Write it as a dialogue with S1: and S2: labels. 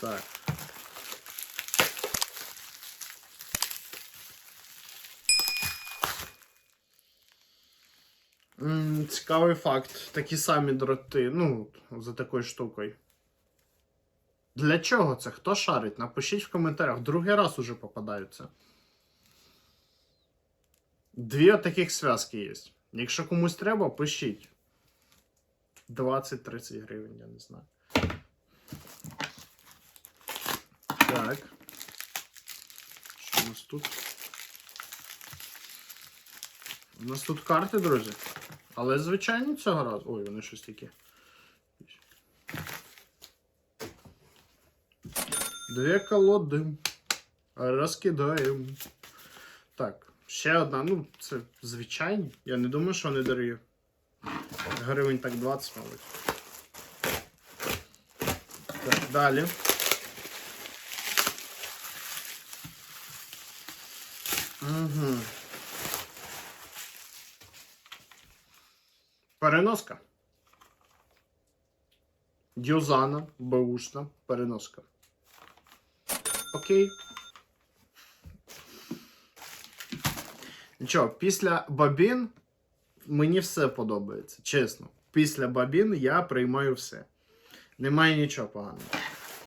S1: Так. Цікавий факт. Такі самі дроти. Ну, за такою штукою. Для чого це? Хто шарить? Напишіть в коментарях. Другий раз уже попадаються. Дві таких зв'язки є. Якщо комусь треба, пишіть. 20-30 гривень, я не знаю. Так. Що у нас тут? У нас тут карти, друзі. Але звичайні цього разу. Ой, вони щось такі. Дві колоди. Розкидаємо. Так, ще одна. Ну, це звичайні. Я не думаю, що вони дорогі. Гривень так 20, мабуть. Так, далі. Угу. Переноска. Дюзана, беушна, переноска. Окей. Нічого, після бабін мені все подобається, чесно. Після бабін я приймаю все. Немає нічого поганого.